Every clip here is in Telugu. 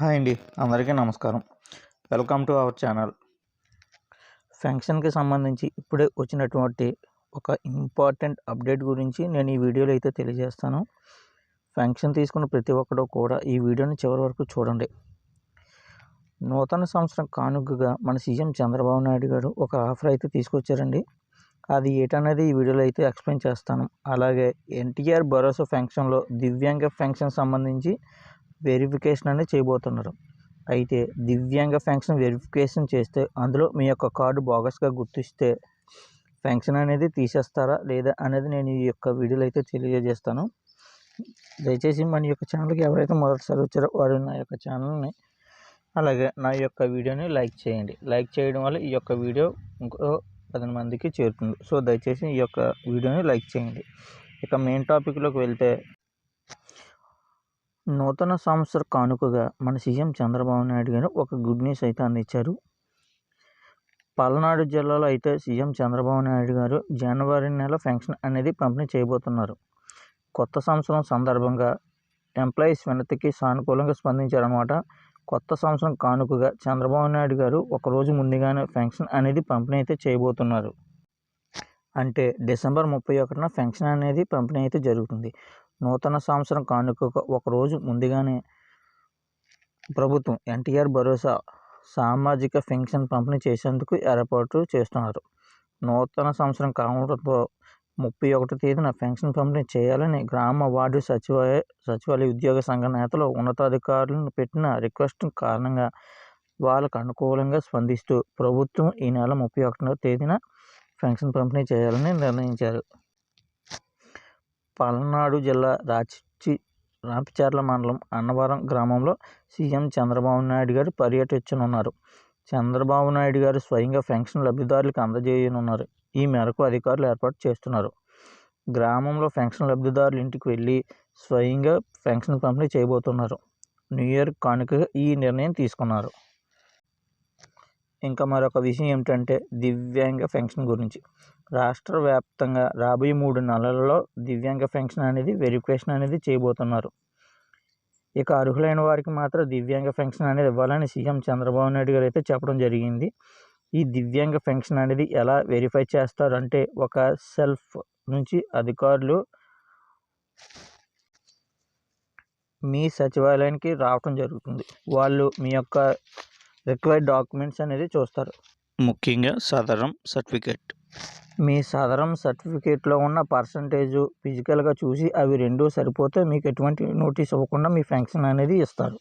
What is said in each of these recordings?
హాయ్ అండి అందరికీ నమస్కారం. Welcome to our channel. ఫంక్షన్కి సంబంధించి ఇప్పుడే వచ్చినటువంటి ఒక ఇంపార్టెంట్ అప్డేట్ గురించి నేను ఈ వీడియోలో అయితే తెలియజేస్తాను. ఫంక్షన్ తీసుకున్న ప్రతి ఒక్కరు కూడా ఈ వీడియోని చివరి వరకు చూడండి. నూతన సంవత్సరం కానుకగా మన సీఎం చంద్రబాబు నాయుడు గారు ఒక ఆఫర్ అయితే తీసుకొచ్చారండి. అది ఏటనేది ఈ వీడియోలో అయితే ఎక్స్ప్లెయిన్ చేస్తాను. అలాగే ఎన్టీఆర్ భరోసా ఫంక్షన్లో దివ్యాంగ ఫంక్షన్ సంబంధించి వెరిఫికేషన్ అనేది చేయబోతున్నారు. అయితే దివ్యాంగ ఫంక్షన్ వెరిఫికేషన్ చేస్తే అందులో మీ యొక్క కార్డు బోగస్గా గుర్తిస్తే ఫంక్షన్ అనేది తీసేస్తారా లేదా అనేది నేను ఈ యొక్క వీడియోలో అయితే తెలియజేస్తాను. దయచేసి మన యొక్క ఛానల్కి ఎవరైతే మొదటిసారి వచ్చారో వారు నా యొక్క ఛానల్ని అలాగే నా యొక్క వీడియోని లైక్ చేయండి. లైక్ చేయడం వల్ల ఈ యొక్క వీడియో ఇంకో పది మందికి చేరుతుంది. సో దయచేసి ఈ యొక్క వీడియోని లైక్ చేయండి. ఇక మెయిన్ టాపిక్లోకి వెళ్తే నూతన సంవత్సర కానుకగా మన సీఎం చంద్రబాబు నాయుడు గారు ఒక గుడ్ న్యూస్ అయితే అందించారు. పల్నాడు జిల్లాలో అయితే సీఎం చంద్రబాబు నాయుడు గారు జనవరి నెల పెన్షన్ అనేది పంపిణీ చేయబోతున్నారు. కొత్త సంవత్సరం సందర్భంగా ఎంప్లాయీస్ వినతికి సానుకూలంగా స్పందించారన్నమాట. కొత్త సంవత్సరం కానుకగా చంద్రబాబు నాయుడు గారు ఒకరోజు ముందుగానే పెన్షన్ అనేది పంపిణీ అయితే చేయబోతున్నారు. అంటే డిసెంబర్ ముప్పై ఒకటిన పెన్షన్ అనేది పంపిణీ అయితే జరుగుతుంది. నూతన సంవత్సరం కానుకగా ఒకరోజు ముందుగానే ప్రభుత్వం ఎన్టీఆర్ భరోసా సామాజిక పెన్షన్ పంపిణీ చేసేందుకు ఏర్పాటు చేస్తున్నారు. నూతన సంవత్సరం కావడంతో ముప్పై ఒకటో తేదీన పెన్షన్ పంపిణీ చేయాలని గ్రామ వార్డు సచివాలయ సచివాలయ ఉద్యోగ సంఘ నేతలు ఉన్నతాధికారులను పెట్టిన రిక్వెస్ట్ కారణంగా వాళ్ళకు అనుకూలంగా స్పందిస్తూ ప్రభుత్వం ఈ నెల ముప్పై ఒకటో తేదీన పెన్షన్ పంపిణీ చేయాలని నిర్ణయించారు. పల్నాడు జిల్లా రాచి రాపిచర్ల మండలం అన్నవరం గ్రామంలో సీఎం చంద్రబాబు నాయుడు గారు పర్యటించనున్నారు. చంద్రబాబు నాయుడు గారు స్వయంగా పెన్షన్ లబ్ధిదారులకు అందజేయనున్నారు. ఈ మేరకు అధికారులు ఏర్పాటు చేస్తున్నారు. గ్రామంలో పెన్షన్ లబ్ధిదారుల ఇంటికి వెళ్ళి స్వయంగా పెన్షన్ పంపిణీ చేయబోతున్నారు. న్యూ ఇయర్ కానుకగా ఈ నిర్ణయం తీసుకున్నారు. ఇంకా మరొక విషయం ఏమిటంటే దివ్యాంగ పెన్షన్ గురించి. రాష్ట్ర వ్యాప్తంగా రాబోయే మూడు నెలలలో దివ్యాంగ పెన్షన్ అనేది వెరిఫికేషన్ అనేది చేయబోతున్నారు. ఇక అర్హులైన వారికి మాత్రం దివ్యాంగ పెన్షన్ అనేది ఇవ్వాలని సీఎం చంద్రబాబు నాయుడు గారు అయితే చెప్పడం జరిగింది. ఈ దివ్యాంగ పెన్షన్ అనేది ఎలా వెరిఫై చేస్తారు అంటే ఒక సెల్ఫ్ నుంచి అధికారులు మీ సచివాలయానికి రావటం జరుగుతుంది. వాళ్ళు మీ యొక్క రిక్వైర్డ్ డాక్యుమెంట్స్ అనేది చూస్తారు. ముఖ్యంగా సదరం సర్టిఫికేట్. మీ సదరం సర్టిఫికేట్లో ఉన్న పర్సంటేజు ఫిజికల్గా చూసి అవి రెండు సరిపోతే మీకు ఎటువంటి నోటీస్ ఇవ్వకుండా మీ ఫంక్షన్ అనేది ఇస్తారు.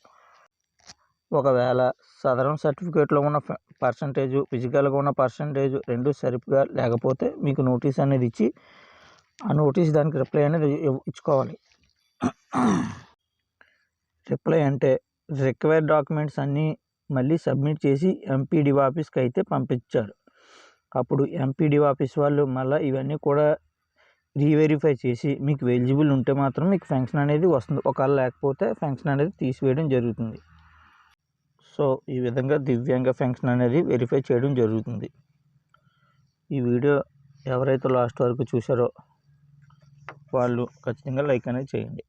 ఒకవేళ సదరం సర్టిఫికేట్లో ఉన్న పర్సంటేజు ఫిజికల్గా ఉన్న పర్సంటేజు రెండు సరిగ్గా లేకపోతే మీకు నోటీస్ అనేది ఇచ్చి ఆ నోటీస్ దానికి రిప్లై అనేది ఇచ్చుకోవాలి. రిప్లై అంటే రిక్వైర్డ్ డాక్యుమెంట్స్ అన్నీ మళ్ళీ సబ్మిట్ చేసి ఎంపీడీ ఆఫీస్కి అయితే పంపించారు. అప్పుడు ఎంపీడీ ఆఫీస్ వాళ్ళు మళ్ళీ ఇవన్నీ కూడా రీవెరిఫై చేసి మీకు ఎలిజిబుల్ ఉంటే మాత్రం మీకు ఫంక్షన్ అనేది వస్తుంది. ఒకవేళ లేకపోతే ఫంక్షన్ అనేది తీసివేయడం జరుగుతుంది. సో ఈ విధంగా దివ్యాంగ ఫెన్షన్ అనేది వెరిఫై చేయడం జరుగుతుంది. ఈ వీడియో ఎవరైతే లాస్ట్ వరకు చూసారో వాళ్ళు ఖచ్చితంగా లైక్ అనేది చేయండి.